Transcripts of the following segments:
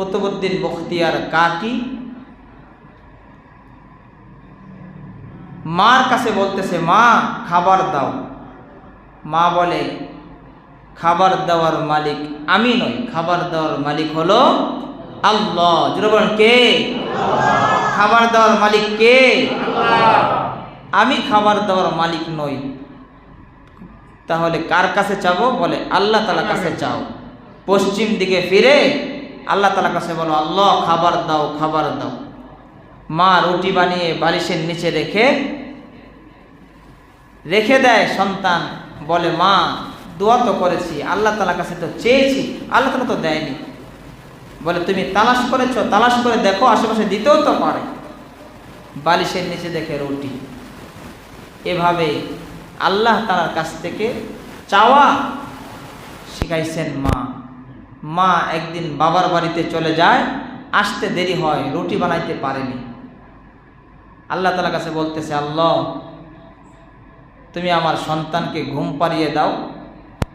কুতুবুদ্দিন বখতিয়ার কাকি মার কাছে বলতেছে, মা, খাবার দাও। মা বলে, খাবার দেওয়ার মালিক আমি নই। খাবার দেওয়ার মালিক হলো আল্লাহ। জুড়ে বলেন, কে? খাবার দেওয়ার মালিক কে? আমি খাবার দেওয়ার মালিক নই। তাহলে কার কাছে চাবো? বলে, আল্লাহ তালা কাছে চাও। পশ্চিম দিকে ফিরে আল্লাহ তালা কাছে বলো, আল্লাহ, খাবার দাও খাবার দাও। মা রুটি বানিয়ে বালিশের নিচে রেখে রেখে দেয় সন্তান, বলে, মা, দোয়া তো করেছি, আল্লাহ তালা কাছে তো চেয়েছি, আল্লাহ তালা তো দেয়নি। বলে, তুমি তালাশ করেছ, তালাশ করে দেখো, আশেপাশে দিতেও তো পারে। বালিশের নিচে দেখে রুটি। এভাবে আল্লাহ তালার কাছ থেকে চাওয়া শিখাইছেন মা। মা একদিন বাবার বাড়িতে চলে যায়, আসতে দেরি হয়, রুটি বানাইতে পারেনি। আল্লাহ তালার কাছে বলতেছে, আল্লাহ, তুমি আমার সন্তানকে ঘুম পাড়িয়ে দাও,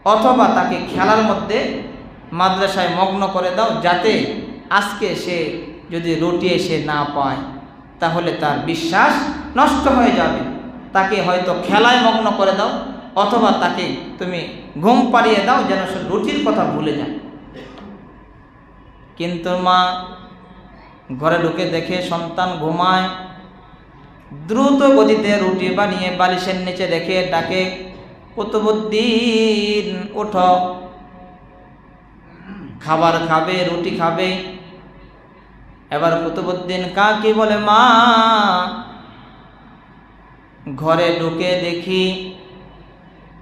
অথবা তাকে খেলার মধ্যে মাদ্রাসায় মগ্ন করে দাও, যাতে আজকে সে যদি রুটি এসে না পায়, তাহলে তার বিশ্বাস নষ্ট হয়ে যাবে। তাকে হয়তো খেলায় মগ্ন করে দাও, অথবা তাকে তুমি ঘুম পাড়িয়ে দাও, যেন সে রুটির কথা ভুলে যায়। কিন্তু মা ঘরে ঢুকে দেখে সন্তান ঘুমায়। দ্রুত গতিতে রুটি বানিয়ে বালিশের নিচে রেখে ডাকে, কুতুবুদ্দিন, ওঠো। খাবার খাবে, রুটি খাবে। এবার কুতুবুদ্দিন কাকি বলে, মা? ঘরে ঢুকে দেখি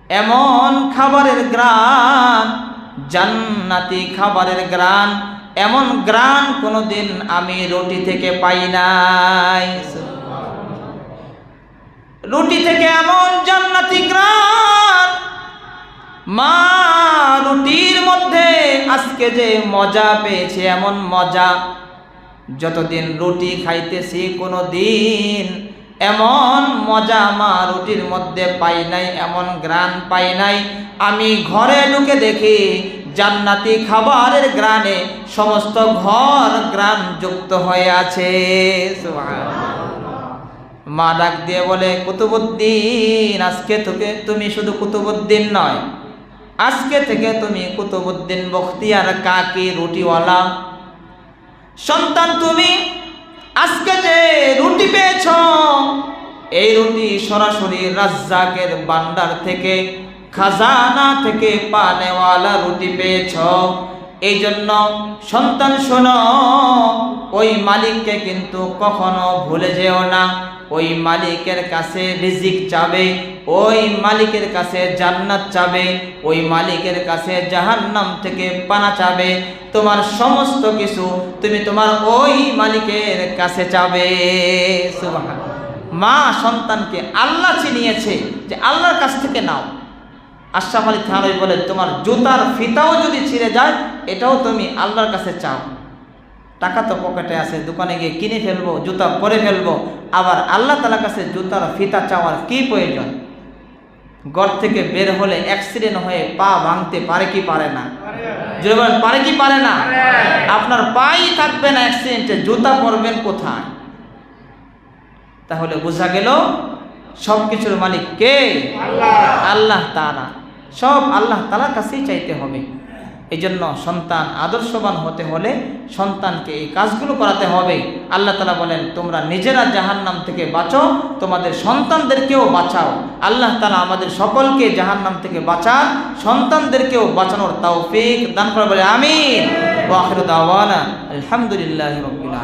এমন খাবারের গ্রান, জান্নাতি খাবারের গ্রান। এমন গ্রান কোনোদিন আমি রুটি থেকে পাই নাই। রুটি থেকে এমন জান্নাতি গ্রান মা রুটির মধ্যে আজকে যে মজা পেয়েছে, এমন মজা, যতদিন রুটি খাইতেছি কোনো দিন এমন মজা আমার রুটির মধ্যে পাই নাই, এমন গ্রান পাই নাই। আমি ঘরে ঢুকে দেখি জান্নাতি খাবারের গ্রানে সমস্ত ঘর গ্রান যুক্ত হয়ে আছে। মা ডাক দিয়ে বলে, কুতুবুদ্দিন, আজকে থেকে তুমি শুধু কুতুবুদ্দিন নয়। আজকে থেকে তুমি কুতুবুদ্দিন বখতিয়ার কাকি রুটিওয়ালা। সন্তান তুমি, আজকে যে রুটি পেয়েছ এই রুটি সরাসরি রাজ্জাকের বান্ডার থেকে, খাজানা থেকে পানেওয়ালা রুটি পেয়েছ। এই জন্য সন্তান শোনো, ওই মালিককে কিন্তু কখনো ভুলে যেও না। ওই মালিকের কাছে রিজিক চাবে, ওই মালিকের কাছে জান্নাত চাবে, ওই মালিকের কাছে জাহান্নাম থেকে পানা চাবে। তোমার সমস্ত কিছু তুমি তোমার ওই মালিকের কাছে চাবে। সুবহান মা সন্তানকে আল্লাহ চিনিয়েছে যে আল্লাহর কাছ থেকে নাও। আশরাফ আলী থানবী বলে তোমার জুতার ফিতাও যদি ছিঁড়ে যায় এটাও তুমি আল্লাহর কাছে চাও। টাকা তো পকেটে আছে দোকানে গিয়ে কিনে ফেলব জুতা পরে ফেলব আবার আল্লাহ তালার কাছে জুতার ফিতা চাওয়ার কি প্রয়োজন? ঘর থেকে বের হলে অ্যাক্সিডেন্ট হয়ে পা ভাঙতে পারে কি পারে না? পারে কি পারে না? আপনার পাই থাকবে না অ্যাক্সিডেন্টে জুতা পরবেন কোথায়? তাহলে বোঝা গেল সব কিছুর মালিক কে? আল্লাহ। তালা সব আল্লাহ তালার কাছেই চাইতে হবে। এই জন্য সন্তান আদর্শবান হতে হলে সন্তানকে এই কাজগুলো করাতে হবে। আল্লাহ তালা বলেন তোমরা নিজেরা জাহান নাম থেকে বাঁচো তোমাদের সন্তানদেরকেও বাঁচাও। আল্লাহ তালা আমাদের সকলকে জাহান নাম থেকে বাঁচান সন্তানদেরকেও বাঁচানোর তৌফিক দান করে বলে আমিন। ওয়াখির আলহামদুলিল্লাহ রবিল